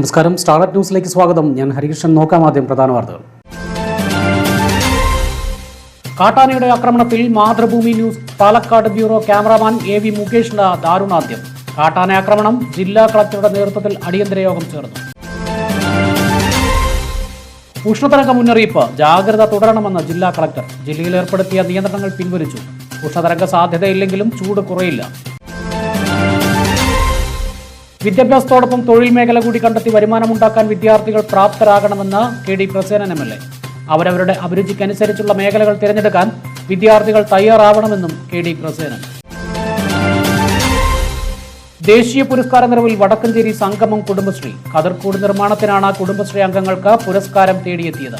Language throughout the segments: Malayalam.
നമസ്കാരം. സ്റ്റാർട്ട് ന്യൂസിലേക്ക് സ്വാഗതം. ഞാൻ ഹരികൃഷ്ണൻ. നോക്കാം ആദ്യം പ്രധാന വാർത്തകൾ. കാട്ടാനയുടെ ആക്രമണത്തിൽ Mathrubhumi news. Palakkad bureau cameraman A V മുകേഷിന് ദാരുണാന്ത്യം. കാട്ടാന ആക്രമണം ജില്ലാ കളക്ടറുടെ നേതൃത്വത്തിൽ അടിയന്തര യോഗം ചേർന്നു. ഉഷ്ണതരംഗ മുന്നറിയിപ്പ്. ജാഗ്രത തുടരണമെന്ന് ജില്ലാ കളക്ടർ. ജില്ലയിൽ ഏർപ്പെടുത്തിയ നിയന്ത്രണങ്ങൾ പിൻവലിച്ചു. ഉഷ്ണതരംഗ സാധ്യതയില്ലെങ്കിലും ചൂട് കുറയില്ല. വിദ്യാഭ്യാസത്തോടൊപ്പം തൊഴിൽ മേഖല കൂടി കണ്ടെത്തി വരുമാനമുണ്ടാക്കാൻ വിദ്യാർത്ഥികൾ പ്രാപ്തരാകണമെന്ന് K D Prasenan M L A. അവരവരുടെ അഭിരുചിക്കനുസരിച്ചുള്ള മേഖലകൾ തിരഞ്ഞെടുക്കാൻ വിദ്യാർത്ഥികൾ തയ്യാറാവണമെന്നും കെ ഡി പ്രസേനൻ. ദേശീയ പുരസ്കാര നിറവിൽ വടക്കഞ്ചേരി സംഗമം കുടുംബശ്രീ. കതിർക്കൂട് നിർമ്മാണത്തിനാണ് കുടുംബശ്രീ അംഗങ്ങൾക്ക് പുരസ്കാരം തേടിയെത്തിയത്.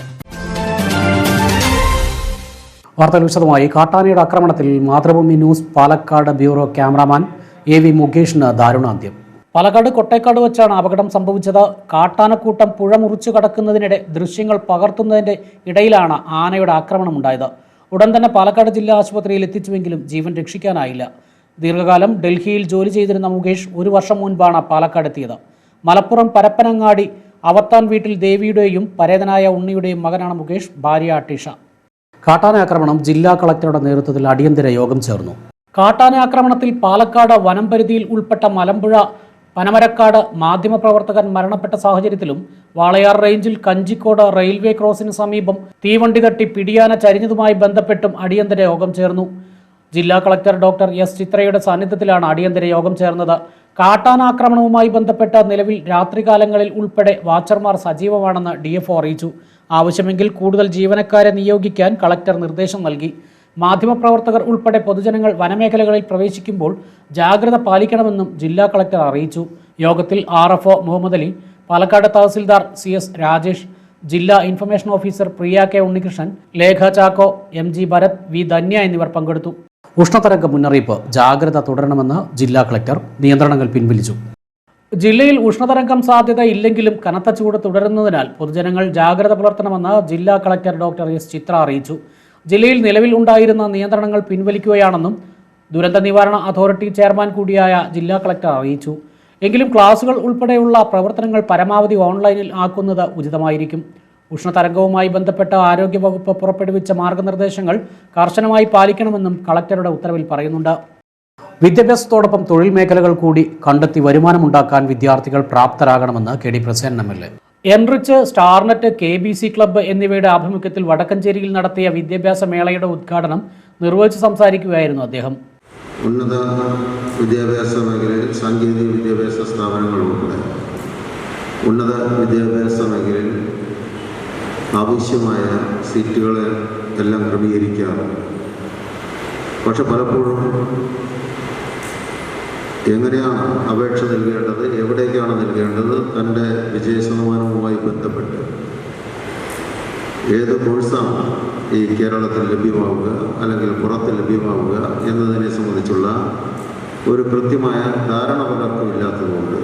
വാർത്തകൾ വിശദമായി. കാട്ടാനയുടെ ആക്രമണത്തിൽ Mathrubhumi news Palakkad bureau cameraman A V മുകേഷിന് ദാരുണാന്ത്യം. പാലക്കാട് കൊട്ടേക്കാട് വെച്ചാണ് അപകടം സംഭവിച്ചത്. കാട്ടാനക്കൂട്ടം പുഴ മുറിച്ചു കടക്കുന്നതിനിടെ ദൃശ്യങ്ങൾ പകർത്തുന്നതിന്റെ ഇടയിലാണ് ആനയുടെ ആക്രമണം ഉണ്ടായത്. ഉടൻ തന്നെ പാലക്കാട് ജില്ലാ ആശുപത്രിയിൽ എത്തിച്ചുവെങ്കിലും ജീവൻ രക്ഷിക്കാനായില്ല. ദീർഘകാലം ഡൽഹിയിൽ ജോലി ചെയ്തിരുന്ന മുകേഷ് ഒരു വർഷം മുൻപാണ് പാലക്കാട് എത്തിയത്. മലപ്പുറം പരപ്പനങ്ങാടി അവത്താൻ വീട്ടിൽ ദേവിയുടെയും പരേതനായ ഉണ്ണിയുടെയും മകനാണ് മുകേഷ് ഭാര്യ അട്ടീഷ കാട്ടാനാക്രമണം ജില്ലാ കളക്ടറുടെ നേതൃത്വത്തിൽ അടിയന്തര യോഗം ചേർന്നു. കാട്ടാനാക്രമണത്തിൽ പാലക്കാട് വനംപരിധിയിൽ ഉൾപ്പെട്ട മലമ്പുഴ പനമരക്കാട് മാധ്യമപ്രവർത്തകൻ മരണപ്പെട്ട സാഹചര്യത്തിലും വാളയാർ റേഞ്ചിൽ കഞ്ചിക്കോട് റെയിൽവേ ക്രോസിന് സമീപം തീവണ്ടി തട്ടി പിടിയാന ചരിഞ്ഞതുമായി ബന്ധപ്പെട്ടും അടിയന്തര യോഗം ചേർന്നു. ജില്ലാ കളക്ടർ ഡോക്ടർ എസ് ചിത്രയുടെ സാന്നിധ്യത്തിലാണ് അടിയന്തര യോഗം ചേർന്നത്. കാട്ടാനാക്രമണവുമായി ബന്ധപ്പെട്ട നിലവിൽ രാത്രികാലങ്ങളിൽ ഉൾപ്പെടെ വാച്ചർമാർ സജീവമാണെന്ന് ഡി അറിയിച്ചു. ആവശ്യമെങ്കിൽ കൂടുതൽ ജീവനക്കാരെ നിയോഗിക്കാൻ കളക്ടർ നിർദ്ദേശം നൽകി. മാധ്യമപ്രവർത്തകർ ഉൾപ്പെടെ പൊതുജനങ്ങൾ വനമേഖലകളിൽ പ്രവേശിക്കുമ്പോൾ ജാഗ്രത പാലിക്കണമെന്നും ജില്ലാ കളക്ടർ അറിയിച്ചു. യോഗത്തിൽ R F O Muhammad Ali Palakkad tahsildar C S Rajesh ജില്ലാ information officer Priya K Unnikrishnan Lekha Chacko M G Bharath V Dhanya എന്നിവർ പങ്കെടുത്തു. ഉഷ്ണതരംഗ മുന്നറിയിപ്പ് ജാഗ്രത തുടരണമെന്ന് ജില്ലാ കളക്ടർ നിയന്ത്രണങ്ങൾ പിൻവലിച്ചു. ജില്ലയിൽ ഉഷ്ണതരംഗം സാധ്യത ഇല്ലെങ്കിലും കനത്ത ചൂട് തുടരുന്നതിനാൽ പൊതുജനങ്ങൾ ജാഗ്രത പുലർത്തണമെന്ന് ജില്ലാ കളക്ടർ ഡോക്ടർ എസ് ചിത്ര അറിയിച്ചു. ജില്ലയിൽ നിലവിൽ ഉണ്ടായിരുന്ന നിയന്ത്രണങ്ങൾ പിൻവലിക്കുകയാണെന്നും ദുരന്ത നിവാരണ അതോറിറ്റി ചെയർമാൻ കൂടിയായ ജില്ലാ കളക്ടർ അറിയിച്ചു. എങ്കിലും ക്ലാസുകൾ ഉൾപ്പെടെയുള്ള പ്രവർത്തനങ്ങൾ പരമാവധി ഓൺലൈനിൽ ആക്കുന്നത് ഉചിതമായിരിക്കും. ഉഷ്ണതരംഗവുമായി ബന്ധപ്പെട്ട ആരോഗ്യവകുപ്പ് പുറപ്പെടുവിച്ച മാർഗനിർദ്ദേശങ്ങൾ കർശനമായി പാലിക്കണമെന്നും കളക്ടറുടെ ഉത്തരവിൽ പറയുന്നുണ്ട്. വിദ്യാഭ്യാസത്തോടൊപ്പം തൊഴിൽ മേഖലകൾ കൂടി കണ്ടെത്തി വരുമാനമുണ്ടാക്കാൻ വിദ്യാർത്ഥികൾ പ്രാപ്തരാകണമെന്ന് K D A enrich Starnet K B C club എന്നിവയുടെ ആഭിമുഖ്യത്തിൽ വടക്കഞ്ചേരിയിൽ നടത്തിയ വിദ്യാഭ്യാസ മേളയുടെ ഉദ്ഘാടനം നിർവഹിച്ച് സംസാരിക്കുകയായിരുന്നു അദ്ദേഹം. ഉന്നത വിദ്യാഭ്യാസ മേഖലയിൽ സാങ്കേതിക വിദ്യാഭ്യാസ സ്ഥാപനങ്ങളുണ്ട് ഉന്നത വിദ്യാഭ്യാസ മേഖലയിൽ ആവശ്യമായ സീറ്റുകളെ എല്ലാം ക്രമീകരിക്കാറുണ്ട്. പക്ഷെ പലപ്പോഴും എങ്ങനെയാണ് അപേക്ഷ നൽകേണ്ടത്? എവിടേക്കാണ് നൽകേണ്ടത്? തന്റെ വിജയ ശതമാനവുമായി ബന്ധപ്പെട്ട്. ഏത് കോഴ്സാണ് ഈ കേരളത്തിൽ ലഭ്യമാവുക അല്ലെങ്കിൽ പുറത്ത് ലഭ്യമാവുക എന്നതിനെ സംബന്ധിച്ചുള്ള ഒരു കൃത്യമായ ധാരണ പലർക്കും ഇല്ലാത്തതുകൊണ്ട്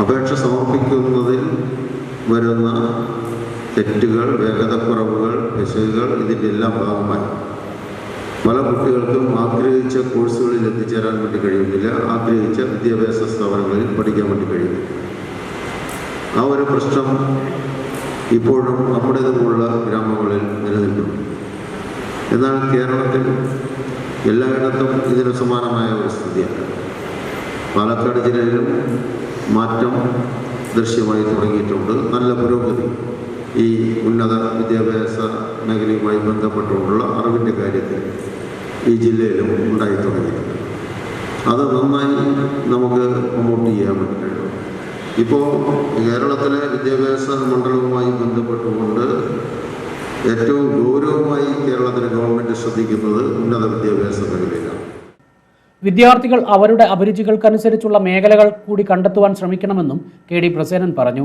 അപേക്ഷ സമർപ്പിക്കുന്നതിൽ വരുന്ന തെറ്റുകൾ വേഗതക്കുറവുകൾ പിശകുകൾ ഇതിന്റെ എല്ലാം ഭാഗമായി പല കുട്ടികൾക്കും ആഗ്രഹിച്ച കോഴ്സുകളിൽ എത്തിച്ചേരാൻ വേണ്ടി കഴിയുന്നില്ല. ആഗ്രഹിച്ച വിദ്യാഭ്യാസ സ്ഥാപനങ്ങളിൽ പഠിക്കാൻ വേണ്ടി കഴിയുന്നില്ല ആ ഒരു പ്രശ്നം ഇപ്പോഴും നമ്മുടേതുപോലുള്ള ഗ്രാമങ്ങളിൽ നിലനിൽക്കുന്നു. എന്നാൽ കേരളത്തിൽ എല്ലായിടത്തും ഇതിന് സമാനമായ ഒരു സ്ഥിതിയാണ്. പാലക്കാട് ജില്ലയിലും മാറ്റം ദൃശ്യമായി തുടങ്ങിയിട്ടുണ്ട്. നല്ല പുരോഗതി. ഈ ഉന്നത വിദ്യാഭ്യാസ മേഖലയുമായി ബന്ധപ്പെട്ടുള്ള അറിവിന്റെ കാര്യത്തിൽ ഈ ജില്ലയിലും ഉണ്ടായി തുടങ്ങിയിട്ടുണ്ട്. അത് നന്നായി നമുക്ക് പ്രൊമോട്ട് ചെയ്യാൻ പറ്റുന്നുണ്ട് ഇപ്പോൾ കേരളത്തിലെ വിദ്യാഭ്യാസ മണ്ഡലവുമായി ബന്ധപ്പെട്ടുകൊണ്ട് ഏറ്റവും ഗൗരവമായി കേരളത്തിലെ ഗവൺമെന്റ് ശ്രദ്ധിക്കുന്നത് ഉന്നത വിദ്യാഭ്യാസ മേഖലയിലാണ്. വിദ്യാർത്ഥികൾ അവരുടെ അഭിരുചികൾക്കനുസരിച്ചുള്ള മേഖലകൾ കൂടി കണ്ടെത്തുവാൻ ശ്രമിക്കണമെന്നും കെ ഡി പ്രസേനൻ പറഞ്ഞു.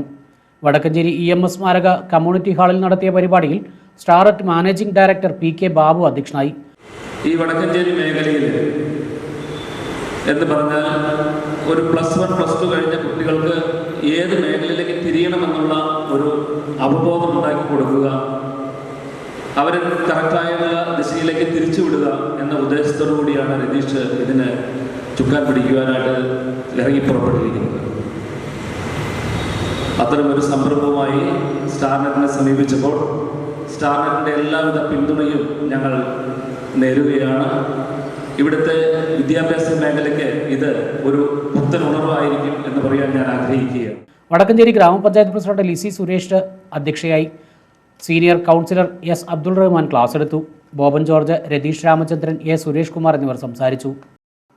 വടക്കഞ്ചേരി ഇ എം എസ് സ്മാരക കമ്മ്യൂണിറ്റി ഹാളിൽ നടത്തിയ പരിപാടിയിൽ സ്റ്റാററ്റ് managing director P K Babu അധ്യക്ഷനായി. ഈ വടക്കഞ്ചേരി മേഖലയിൽ എന്ന് പറഞ്ഞാൽ ഒരു പ്ലസ് വൺ പ്ലസ് ടു കഴിഞ്ഞ കുട്ടികൾക്ക് ഏത് മേഖലയിലേക്ക് തിരിയണമെന്നുള്ള ഒരു അവബോധം ഉണ്ടാക്കി കൊടുക്കുക അവരെ കറക്റ്റായ ദിശയിലേക്ക് തിരിച്ചുവിടുക എന്ന ഉദ്ദേശത്തോടു കൂടിയാണ് രതീഷ് ഇതിന് ചുക്കാൻ പിടിക്കുവാനായിട്ട് ഇറങ്ങി പുറപ്പെട്ടിരിക്കുന്നത്. അത്തരമൊരു സംരംഭവുമായി സ്റ്റാർനെറ്റിനെ സമീപിച്ചപ്പോൾ സ്റ്റാർനെറ്റിന്റെ എല്ലാവിധ പിന്തുണയും ഞങ്ങൾ നേരുകയാണ്. ഇവിടുത്തെ വിദ്യാഭ്യാസ മേഖലയ്ക്ക് ഇത് ഒരു പുത്തൻ ഉണർവായിരിക്കും എന്ന് പറയാൻ ഞാൻ ആഗ്രഹിക്കുകയാണ്. വടക്കഞ്ചേരി ഗ്രാമപഞ്ചായത്ത് പ്രസിഡന്റ് ലിസി സുരേഷ് അധ്യക്ഷയായി. Senior councillor S Abdul Rahman class എടുത്തു. ബോബൻ ജോർജ് രതീഷ് രാമചന്ദ്രൻ എ സുരേഷ് കുമാർ എന്നിവർ സംസാരിച്ചു.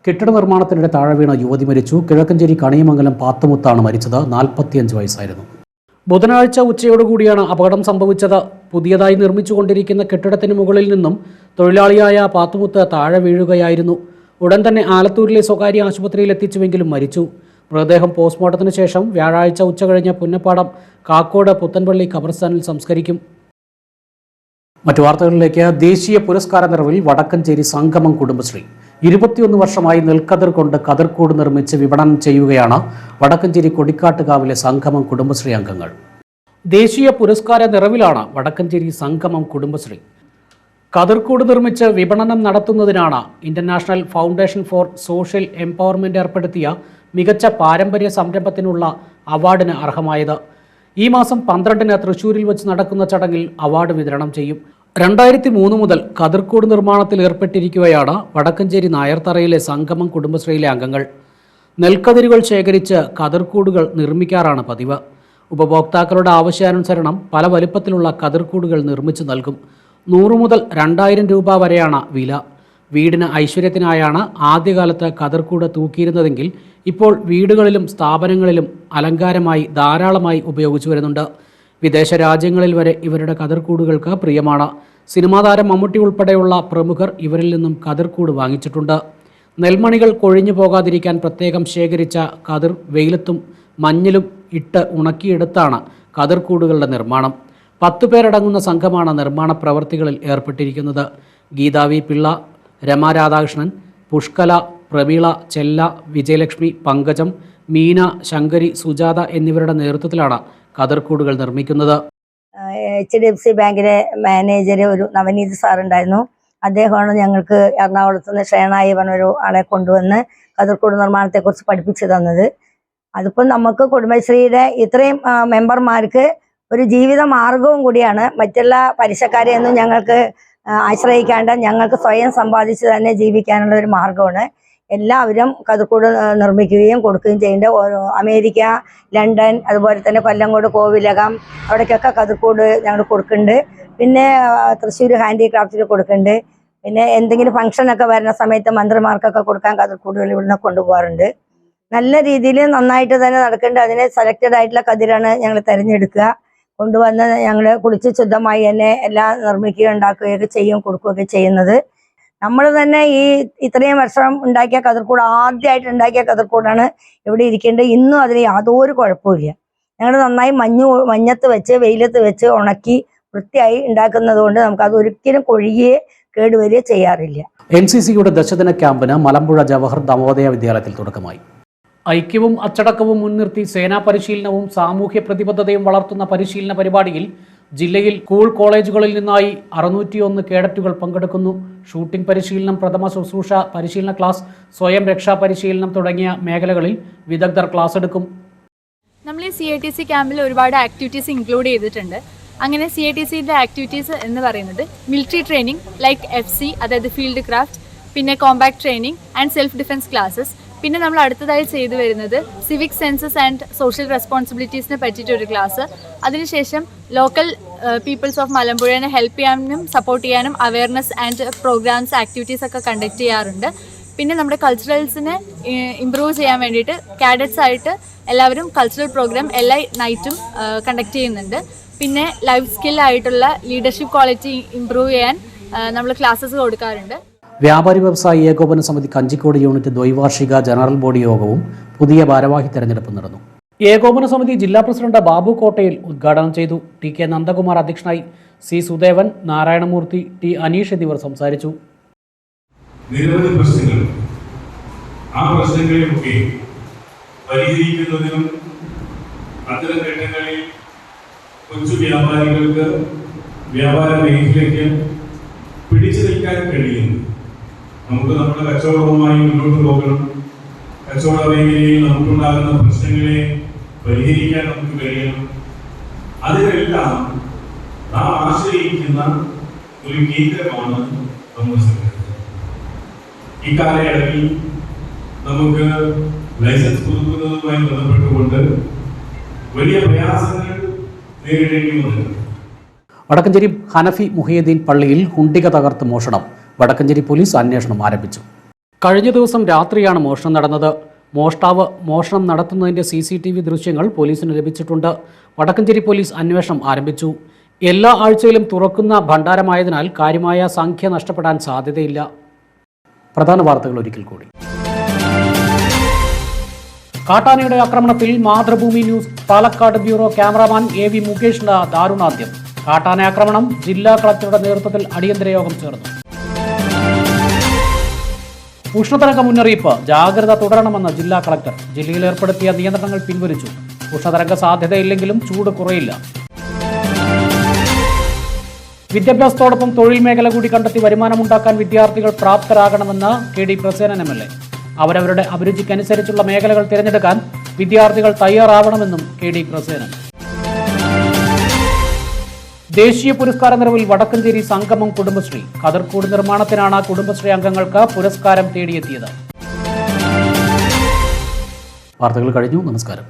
കെട്ടിട നിർമ്മാണത്തിനിടെ താഴെ വീണ യുവതി മരിച്ചു. കിഴക്കഞ്ചേരി കണിയമംഗലം പാത്തുമുത്താണ് മരിച്ചത്. നാൽപ്പത്തിയഞ്ച് വയസ്സായിരുന്നു. ബുധനാഴ്ച ഉച്ചയോടുകൂടിയാണ് അപകടം സംഭവിച്ചത്. പുതിയതായി നിർമ്മിച്ചുകൊണ്ടിരിക്കുന്ന കെട്ടിടത്തിന് മുകളിൽ നിന്നും തൊഴിലാളിയായ പാത്തുമുത്ത് താഴെ വീഴുകയായിരുന്നു. ഉടൻ തന്നെ ആലത്തൂരിലെ സ്വകാര്യ ആശുപത്രിയിൽ എത്തിച്ചുവെങ്കിലും മരിച്ചു. മൃതദേഹം പോസ്റ്റ്മോർട്ടത്തിന് ശേഷം വ്യാഴാഴ്ച ഉച്ച കഴിഞ്ഞ പുന്നപ്പാടം കാക്കോട് പുത്തൻപള്ളി ഖബർസ്ഥാനിൽ സംസ്കരിക്കും. മറ്റു വാർത്തകളിലേക്ക് ദേശീയ പുരസ്കാര നിറവിൽ വടക്കഞ്ചേരി സംഗമം കുടുംബശ്രീ. ഇരുപത്തിയൊന്ന് വർഷമായി നെൽക്കതിർ കൊണ്ട് കതിർക്കൂട് നിർമ്മിച്ച് വിപണനം ചെയ്യുകയാണ് വടക്കഞ്ചേരി കൊടിക്കാട്ടുകാവിലെ സംഗമം കുടുംബശ്രീ അംഗങ്ങൾ. ദേശീയ പുരസ്കാര നിറവിലാണ് വടക്കഞ്ചേരി സംഗമം കുടുംബശ്രീ. കതിർക്കൂട് നിർമ്മിച്ച് വിപണനം നടത്തുന്നതിനാണ് international foundation for social empowerment ഏർപ്പെടുത്തിയ മികച്ച പാരമ്പര്യ സംരംഭത്തിനുള്ള അവാർഡിന് അർഹമായത്. ഈ മാസം പന്ത്രണ്ടിന് തൃശൂരിൽ വെച്ച് നടക്കുന്ന ചടങ്ങിൽ അവാർഡ് വിതരണം ചെയ്യും. രണ്ടായിരത്തി മൂന്ന് മുതൽ കതിർക്കൂട് നിർമ്മാണത്തിൽ ഏർപ്പെട്ടിരിക്കുകയാണ് വടക്കഞ്ചേരി നായർത്തറയിലെ സംഗമം കുടുംബശ്രീയിലെ അംഗങ്ങൾ. നെൽക്കതിരുകൾ ശേഖരിച്ച് കതിർക്കൂടുകൾ നിർമ്മിക്കാറാണ് പതിവ്. ഉപഭോക്താക്കളുടെ ആവശ്യാനുസരണം പല വലുപ്പത്തിലുള്ള കതിർക്കൂടുകൾ നിർമ്മിച്ചു നൽകും. നൂറ് മുതൽ രണ്ടായിരം രൂപ വരെയാണ് വില. വീടിന് ഐശ്വര്യത്തിനായാണ് ആദ്യകാലത്ത് കതിർക്കൂട് തൂക്കിയിരുന്നതെങ്കിൽ ഇപ്പോൾ വീടുകളിലും സ്ഥാപനങ്ങളിലും അലങ്കാരമായി ധാരാളമായി ഉപയോഗിച്ചു വരുന്നുണ്ട്. വിദേശ രാജ്യങ്ങളിൽ വരെ ഇവരുടെ കതിർക്കൂടുകൾക്ക് പ്രിയമാണ്. സിനിമാ താരം മമ്മൂട്ടി ഉൾപ്പെടെയുള്ള പ്രമുഖർ ഇവരിൽ നിന്നും കതിർക്കൂട് വാങ്ങിച്ചിട്ടുണ്ട്. നെൽമണികൾ കൊഴിഞ്ഞു പോകാതിരിക്കാൻ പ്രത്യേകം ശേഖരിച്ച കതിർ വെയിലത്തും മഞ്ഞിലും ഇട്ട് ഉണക്കിയെടുത്താണ് കതിർക്കൂടുകളുടെ നിർമ്മാണം. പത്തു പേരടങ്ങുന്ന സംഘമാണ് നിർമ്മാണ പ്രവർത്തികളിൽ ഏർപ്പെട്ടിരിക്കുന്നത്. ഗീതാവി പിള്ള രമ രാധാകൃഷ്ണൻ പുഷ്കല പ്രമീള ചെല്ല വിജയലക്ഷ്മി പങ്കജം മീന ശങ്കരി സുജാത എന്നിവരുടെ നേതൃത്വത്തിലാണ് കതിർക്കൂടുകൾ നിർമ്മിക്കുന്നത്. എച്ച് ഡി എഫ് സി ബാങ്കിലെ മാനേജർ ഒരു നവനീത് സാർ ഉണ്ടായിരുന്നു അദ്ദേഹമാണ് ഞങ്ങൾക്ക് എറണാകുളത്ത് നിന്ന് ഷേണായി പറഞ്ഞൊരു ആളെ കൊണ്ടുവന്ന് കതിർക്കൂട് നിർമ്മാണത്തെക്കുറിച്ച് പഠിപ്പിച്ചു തന്നത്. അതിപ്പോൾ നമുക്ക് കുടുംബശ്രീയുടെ ഇത്രയും മെമ്പർമാർക്ക് ഒരു ജീവിത മാർഗവും കൂടിയാണ്. മറ്റുള്ള പലിശക്കാരെയൊന്നും ഞങ്ങൾക്ക് ആശ്രയിക്കാണ്ട് ഞങ്ങൾക്ക് സ്വയം സമ്പാദിച്ച് തന്നെ ജീവിക്കാനുള്ള ഒരു മാർഗമാണ്. എല്ലാവരും കഥക്കൂട് നിർമ്മിക്കുകയും കൊടുക്കുകയും ചെയ്യേണ്ട ഓരോ അമേരിക്ക ലണ്ടൻ അതുപോലെ തന്നെ കൊല്ലങ്കോട് കോവിലകം അവിടേക്കൊക്കെ കഥക്കൂട് ഞങ്ങൾ കൊടുക്കുന്നുണ്ട്. പിന്നെ തൃശ്ശൂർ ഹാൻഡിക്രാഫ്റ്റിൽ കൊടുക്കുന്നുണ്ട്. പിന്നെ എന്തെങ്കിലും ഫംഗ്ഷനൊക്കെ വരുന്ന സമയത്ത് മന്ത്രിമാർക്കൊക്കെ കൊടുക്കാൻ കതിർക്കൂടുകൾ ഇവിടുന്ന് കൊണ്ടുപോകാറുണ്ട്. നല്ല രീതിയിൽ നന്നായിട്ട് തന്നെ നടക്കുന്നുണ്ട്. അതിനെ സെലക്റ്റഡ് ആയിട്ടുള്ള കതിരാണ് ഞങ്ങൾ തിരഞ്ഞെടുക്കുക. കൊണ്ടുവന്ന് ഞങ്ങൾ കുളിച്ച് ശുദ്ധമായി തന്നെ എല്ലാം നിർമ്മിക്കുകയും ഉണ്ടാക്കുകയൊക്കെ ചെയ്യും കൊടുക്കുകയൊക്കെ ചെയ്യുന്നത്. നമ്മൾ തന്നെ ഈ ഇത്രയും വർഷം ഉണ്ടാക്കിയ കതിർക്കൂട് ആദ്യമായിട്ട് ഉണ്ടാക്കിയ കതിർക്കൂടാണ് ഇവിടെ ഇരിക്കേണ്ടത്. ഇന്നും അതിന് യാതൊരു കുഴപ്പമില്ല ഞങ്ങൾ നന്നായി മഞ്ഞ് മഞ്ഞത്ത് വെച്ച് വെയിലത്ത് വെച്ച് ഉണക്കി വൃത്തിയായി ഉണ്ടാക്കുന്നത് കൊണ്ട് നമുക്ക് അത് ഒരിക്കലും കൊഴുകിയേ കേടുവരികയോ ചെയ്യാറില്ല. എൻ സി സിയുടെ ദശദിന ക്യാമ്പിന് മലമ്പുഴ ജവഹർ നവോദയ വിദ്യാലയത്തിൽ തുടക്കമായി. ഐക്യവും അച്ചടക്കവും മുൻനിർത്തി സേനാ പരിശീലനവും സാമൂഹ്യ പ്രതിബദ്ധതയും വളർത്തുന്ന പരിശീലന പരിപാടിയിൽ ജില്ലയിൽ സ്കൂൾ കോളേജുകളിൽ നിന്നായി അറുന്നൂറ്റിയൊന്ന് കേഡറ്റുകൾ പങ്കെടുക്കുന്നു. ഷൂട്ടിംഗ് പരിശീലനം പ്രഥമ ശുശ്രൂഷ പരിശീലന ക്ലാസ് സ്വയം രക്ഷാ പരിശീലനം തുടങ്ങിയ മേഖലകളിൽ വിദഗ്ധർ ക്ലാസ് എടുക്കും. നമ്മൾ ഈ സി ഐ ടി സി ക്യാമ്പിൽ ഒരുപാട് ആക്ടിവിറ്റീസ് ഇൻക്ലൂഡ് ചെയ്തിട്ടുണ്ട്. അങ്ങനെ സി ഐ ടി സിയുടെ ആക്ടിവിറ്റീസ് എന്ന് പറയുന്നത് military training like F C അതായത് ഫീൽഡ് ക്രാഫ്റ്റ് പിന്നെ compact training and self defence classes പിന്നെ നമ്മൾ അടുത്തതായി ചെയ്തു വരുന്നത് സിവിക് സെൻസസ് ആൻഡ് സോഷ്യൽ റെസ്പോൺസിബിലിറ്റീസിനെ പറ്റിയിട്ടൊരു ക്ലാസ് അതിനുശേഷം ലോക്കൽ പീപ്പിൾസ് ഓഫ് മലമ്പുഴനെ ഹെൽപ്പ് ചെയ്യാനും സപ്പോർട്ട് ചെയ്യാനും അവയർനെസ് ആൻഡ് പ്രോഗ്രാംസ് ആക്ടിവിറ്റീസ് ഒക്കെ കണ്ടക്ട് ചെയ്യാറുണ്ട്. പിന്നെ നമ്മുടെ കൾച്ചറൽസിനെ ഇമ്പ്രൂവ് ചെയ്യാൻ വേണ്ടിയിട്ട് കാഡറ്റ്സ് ആയിട്ട് എല്ലാവരും കൾച്ചറൽ പ്രോഗ്രാം എല്ലാ നൈറ്റും കണ്ടക്ട് ചെയ്യുന്നുണ്ട്. പിന്നെ ലൈഫ് സ്കില്ലായിട്ടുള്ള ലീഡർഷിപ്പ് ക്വാളിറ്റി ഇമ്പ്രൂവ് ചെയ്യാൻ നമ്മൾ ക്ലാസ്സസ് കൊടുക്കാറുണ്ട്. വ്യാപാരി വ്യവസായി ഏകോപന സമിതി കഞ്ചിക്കോട് യൂണിറ്റ് ദ്വൈവാർഷിക ജനറൽ ബോഡി യോഗവും പുതിയ ഭാരവാഹി തെരഞ്ഞെടുപ്പ് നടന്നു. ഏകോപന സമിതി ജില്ലാ പ്രസിഡന്റ് ബാബു കോട്ടയിൽ ഉദ്ഘാടനം ചെയ്തു. ടി കെ നന്ദകുമാർ അധ്യക്ഷനായി സി സുദേവൻ നാരായണമൂർത്തി ടി അനീഷ് എന്നിവർ സംസാരിച്ചു. പ്രശ്നങ്ങൾ. ആ പരിഹരിക്കുന്നതിനും ഘട്ടങ്ങളിൽ കൊച്ചു വ്യാപാരികൾക്ക് വ്യാപാര മേഖലയ്ക്ക് പിടിച്ചു നിൽക്കാൻ കഴിയുന്നു. നമുക്ക് നമ്മുടെ കച്ചവടവുമായി മുന്നോട്ട് പോകണം. കച്ചവട മേഖലയിൽ നമുക്കുണ്ടാകുന്ന പ്രശ്നങ്ങളെ പരിഹരിക്കാൻ നമുക്ക് കഴിയണം. അതിനെല്ലാം നാം ആശ്രയിക്കുന്ന ഒരു കേന്ദ്രമാണ് നമ്മുടെ സംഘടന ഇക്കാലയളവിൽ നമുക്ക് ലൈസൻസ് പുതുക്കുന്നതുമായി ബന്ധപ്പെട്ടുകൊണ്ട് വലിയ പ്രയാസങ്ങൾ നേരിടേണ്ടി വന്നിട്ടുണ്ട്. വടക്കഞ്ചേരി ഹനഫി മുഹിയുദ്ദീൻ പള്ളിയിൽ ഹുണ്ടിക തകർത്ത് മോഷണം. വടക്കഞ്ചേരി പോലീസ് അന്വേഷണം ആരംഭിച്ചു. കഴിഞ്ഞ ദിവസം രാത്രിയാണ് മോഷണം നടന്നത്. മോഷ്ടാവ് മോഷണം നടത്തുന്നതിന്റെ സി സി ടി വി ദൃശ്യങ്ങൾ പോലീസിന് ലഭിച്ചിട്ടുണ്ട്. വടക്കഞ്ചേരി പോലീസ് അന്വേഷണം ആരംഭിച്ചു. എല്ലാ ആഴ്ചയിലും തുറക്കുന്ന ഭണ്ഡാരമായതിനാൽ കാര്യമായ സംഖ്യ നഷ്ടപ്പെടാൻ സാധ്യതയില്ല. പ്രധാന വാർത്തകൾ ഒരിക്കൽ കൂടി. കാട്ടാനയുടെ ആക്രമണത്തിൽ Mathrubhumi news Palakkad bureau cameraman A V മുകേഷിന്റെ ദാരുണാന്ത്യം. കാട്ടാന ആക്രമണം ജില്ലാ കളക്ടറുടെ നേതൃത്വത്തിൽ അടിയന്തര യോഗം ചേർന്നു. ഉഷ്ണതരംഗ മുന്നറിയിപ്പ് ജാഗ്രത തുടരണമെന്ന് ജില്ലാ കളക്ടർ ജില്ലയിൽ ഏർപ്പെടുത്തിയ നിയന്ത്രണങ്ങൾ പിൻവലിച്ചു. ഉഷ്ണതരംഗ സാധ്യതയില്ലെങ്കിലും ചൂട് കുറയില്ല. വിദ്യാഭ്യാസത്തോടൊപ്പം തൊഴിൽ മേഖല കൂടി കണ്ടെത്തി വരുമാനമുണ്ടാക്കാൻ വിദ്യാർത്ഥികൾ പ്രാപ്തരാകണമെന്ന് K D Prasenan M L A. അവരവരുടെ അഭിരുചിക്കനുസരിച്ചുള്ള മേഖലകൾ തിരഞ്ഞെടുക്കാൻ വിദ്യാർത്ഥികൾ തയ്യാറാവണമെന്നും കെ ഡി പ്രസേനൻ. ദേശീയ പുരസ്കാര നിറവിൽ വടക്കഞ്ചേരി സംഗമം കുടുംബശ്രീ കതിർക്കൂട് നിർമ്മാണത്തിനാണ് കുടുംബശ്രീ അംഗങ്ങൾക്ക് പുരസ്കാരം തേടിയെത്തിയത്. വാർത്തകൾ കഴിഞ്ഞു. നമസ്കാരം.